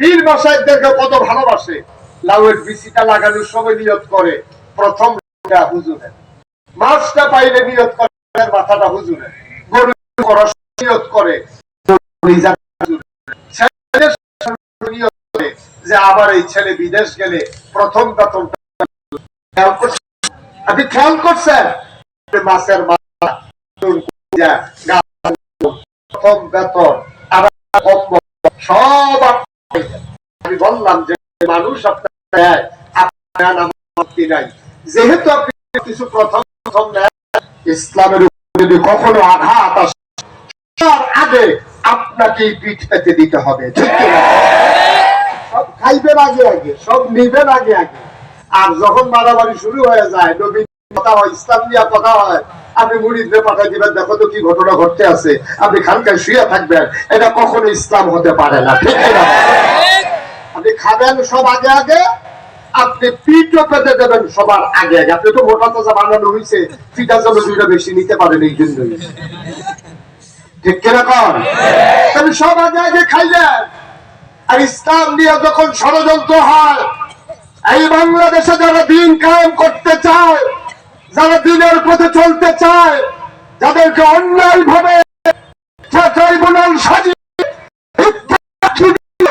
পীর কত ভালোবাসে। লাউয়ের লাগানোর সময় নিয়ত করে। প্রথম হুজুরের মাছটা পাইলে নিয়ত করে মাথাটা হুজুরের গরু নিয়ত করে। যে আবার এই ছেলে বিদেশ গেলে প্রথম আপনি খেয়াল করছেন? মাছের মাথা প্রথম বেতন, আবার সব বললাম যে মানুষ যেহেতু আপনি কিছু প্রথম প্রথম ইসলামের যদি কখনো আঘাত আগে আপনাকে পিঠ পেতে দিতে হবে সব খাইবেন আগে আগে, সব নিবেন আগে আগে। আর যখন মারামারি শুরু হয়ে যায় নবীন কথা হয়, ইসলাম নিয়ে কথা হয়, আপনি মুড়িদে পাঠাই দিবেন, দেখো তো কি ঘটনা ঘটতে আছে। আপনি খানকায় শুয়ে থাকবেন, এটা কখনো ইসলাম হতে পারে না, ঠিক না? আপনি খাবেন সব আগে আগে, আপনি পিঠও পেতে দেবেন সবার আগে আগে। আপনি তো মোটা তাজা বানানো হয়েছে পিঠা যেন দুইটা বেশি নিতে পারেন এই জন্যই। ঠিক কীরকম তাহলে সব আগে আগে খাইলেন। আর ইসলাম যখন ষড়যন্ত্র হয়, এই বাংলাদেশে যারা দিন কায়েম করতে চায়, যারা দিনের পথে চলতে চায়, যাদেরকে অন্যায় ভাবে ট্রাইব্যুনাল সাজিয়ে মিথ্যা সাক্ষী দিয়ে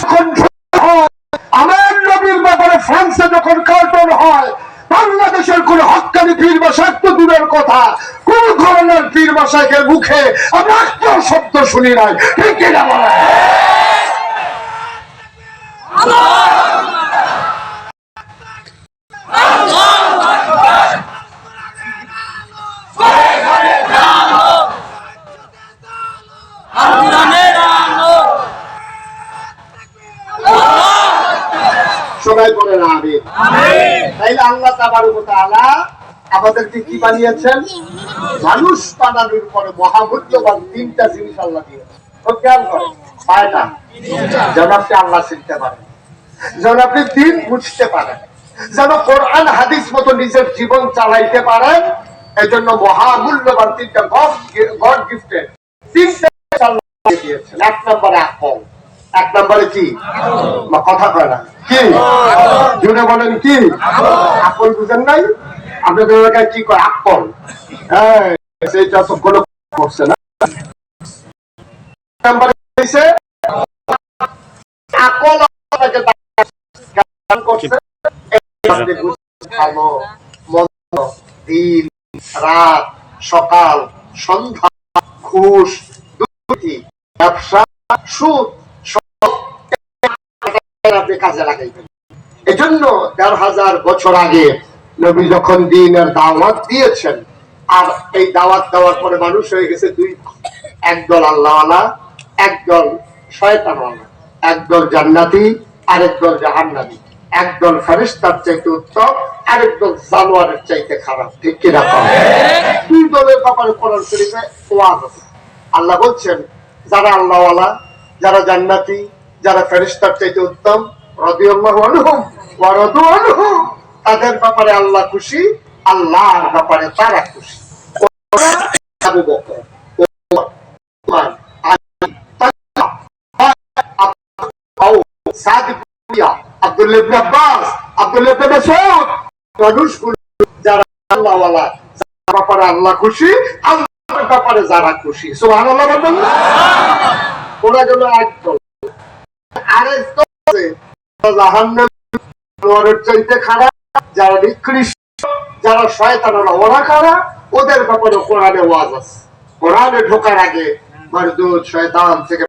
যখন ঝুঁকি হয়, আমার নবীর ব্যাপারে ফ্রান্সে যখন কার্টন হয় বাংলাদেশের কোন হকানি পীর বাসায় তো দূরের কথা, কোন ধরনের পীর বাসাকে মুখে আমরা একটা শব্দ শুনি নাই ঠিক কিনা? সবাই বলে না আমি তাইলে আল্লাহ তাবারক তাআলা আমাদেরকে কি বানিয়েছেন? মানুষ বানানোর পরে মহামূল্যবান তিনটা জিনিস আল্লাহ দিয়েছেন। ও খেয়াল করেন পায়টা যেন আপনি আল্লাহ চিনতে পারেন। যেন আপনি দিন বুঝতে পারেন। যেন কোরআন হাদিস মতো নিজের জীবন চালাইতে পারেন। এই জন্য মহামূল্যবান তিনটা গড গিফটেড। তিনটা দিয়েছেন। এক নম্বরে আকল। এক নম্বরে কি? কথা কয় না। কি? জুড়ে বলেন কি? আকল বুঝেন নাই? আপনাদের এলাকায় কি কয়? আকল হ্যাঁ সেইটা তো কোনো করছে না। নাম্বার হইছে আকল আপনাকে দান করছে। এই আপনি বুঝতে ভালো মন্দ দিন রাত সকাল সন্ধ্যা ঘুষ দুর্নীতি ব্যবসা সুদ আপনি কাজে লাগাইবেন। এজন্য দেড় হাজার বছর আগে নবী যখন দিনের দাওয়াত দিয়েছেন আর এই দাওয়াত দেওয়ার পরে মানুষ হয়ে গেছে দুই একদল আল্লাহওয়ালা একদল শয়তানওয়ালা একদল জান্নাতি আরেকদল জাহান্নাতি একদল ফেরেশতার চাইতে উত্তম আরেকদল জানোয়ারের চাইতে খারাপ। ঠিক কিনা কম? দুই দলের ব্যাপারে কোরআন শরীফে ওয়াজ আছে। আল্লাহ বলছেন যারা আল্লাহওয়ালা যারা জান্নাতি যারা ফেরিস্তার চাইতে উত্তম তাদের ব্যাপারে আল্লাহ খুশি, আল্লাহর ব্যাপারে তারা খুশি। আল্লাহ খুশি, আল্লাহর যারা খুশি। সুবহানাল্লাহ বলবেন না? ওরা গেল আরেক চাইতে খারাপ, যারা নিকৃষ্ট, যারা শয়তানরা ওরা খারাপ ওদের ব্যাপারে কোরআনে ওয়াজ আছে। কোরআনে ঢোকার আগে, মারদুদ, শয়তান থেকে